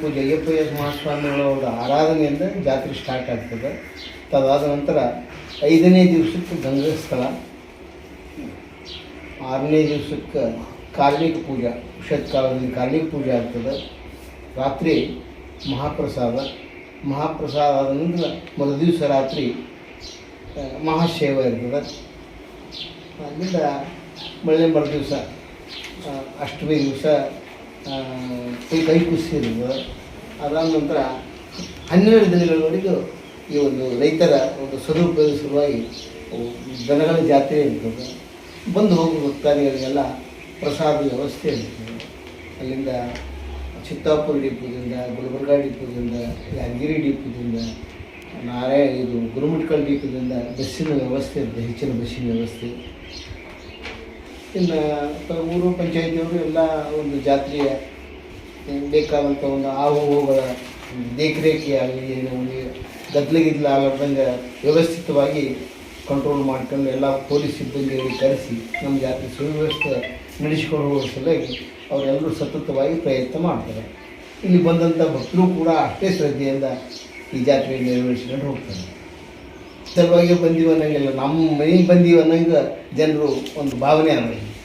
ಪೂಜೆ ಅಯ್ಯಪ್ಪ ಮಹಾಸ್ವಾಮಿಗಳವರ ಆರಾಧನೆಯಿಂದ ಜಾತ್ರೆ ಸ್ಟಾರ್ಟ್ ಆಗ್ತದೆ. ತದಾದ ನಂತರ ಐದನೇ ದಿವಸಕ್ಕೆ ಗಂಗಾ ಸ್ಥಳ, ಆರನೇ ದಿವಸಕ್ಕೆ ಕಾರ್ಣಿಕ ಪೂಜಾ ಕಾಲದಲ್ಲಿ ಕಾರ್ಣಿಕ ಪೂಜೆ ಆಗ್ತದೆ. ರಾತ್ರಿ ಮಹಾಪ್ರಸಾದ ಮಹಾಪ್ರಸಾದ ಆದ ನಂತರ ಮೊದಲ ದಿವಸ ರಾತ್ರಿ ಮಹಾಶೇವ ಇರ್ತದೆ. ಮರು ದಿವಸ ಅಷ್ಟಮಿ ದಿವಸ ಕೈ ಕೈ ಖುಷಿ ಇರ್ತದೆ ಅದಾದ ನಂತರ ಹನ್ನೆರಡು ದಿನಗಳವರೆಗೂ ಈ ಒಂದು ರೈತರ ಒಂದು ಸದುಪಯೋಗ ಸಲುವಾಗಿ ದನಗಳ ಜಾತ್ರೆ ಇರ್ತದೆ. ಬಂದು ಹೋಗುವ ಭಕ್ತಾದಿಗಳಿಗೆಲ್ಲ ಪ್ರಸಾದ ವ್ಯವಸ್ಥೆ ಇರ್ತದೆ. ಅಲ್ಲಿಂದ ಚಿತ್ತಾಪುರ ಡಿಪೋದಿಂದ, ಗುಲ್ಬರ್ಗಾ ಡಿಪೋದಿಂದ, ಯಾದಗಿರಿ ಡಿಪೋದಿಂದ, ನಾರಾಯಣ ಇದು ಗುರುಮಟ್ಕಲ್ ಡಿಪೋದಿಂದ ಬಸ್ಸಿನ ವ್ಯವಸ್ಥೆ ಇರ್ತದೆ, ಹೆಚ್ಚಿನ ಬಸ್ಸಿನ ವ್ಯವಸ್ಥೆ. ಇನ್ನು ಊರು, ಪಂಚಾಯತಿಯವರು ಎಲ್ಲ ಒಂದು ಜಾತ್ರೆಯ ಬೇಕಾದಂಥ ಒಂದು ಆವು ಹೂವುಗಳ ದೇಖರೇಖೆ ಆಗಲಿ ಏನು ಗದ್ಲಗಿದ್ಲ ಆಗಲಾರ್ದಂಗೆ ವ್ಯವಸ್ಥಿತವಾಗಿ ಕಂಟ್ರೋಲ್ ಮಾಡ್ಕೊಂಡು ಎಲ್ಲ ಪೊಲೀಸ್ ಸಿಬ್ಬಂದಿಗಳಿಗೆ ಕರೆಸಿ ನಮ್ಮ ಜಾತ್ರೆ ಸುವ್ಯವಸ್ಥೆ ನಡೆಸಿಕೊಂಡು ಹೋಗೋ ಸಲುವಾಗಿ ಅವರೆಲ್ಲರೂ ಸತತವಾಗಿ ಪ್ರಯತ್ನ ಮಾಡ್ತಾರೆ. ಇಲ್ಲಿ ಬಂದಂಥ ಭಕ್ತರು ಕೂಡ ಅಷ್ಟೇ ಶ್ರದ್ಧೆಯಿಂದ ಈ ಜಾತ್ರೆ ನೆರವೇರಿಸಿಕೊಂಡು ಹೋಗ್ತಾರೆ ಸಲುವಾಗಿ ಬಂದೀವಿ ಅನ್ನಂಗಿಲ್ಲ ನಮ್ಮ ಮನೆಗೆ ಬಂದೀವಿ ಜನರು ಒಂದು ಭಾವನೆ ಅದ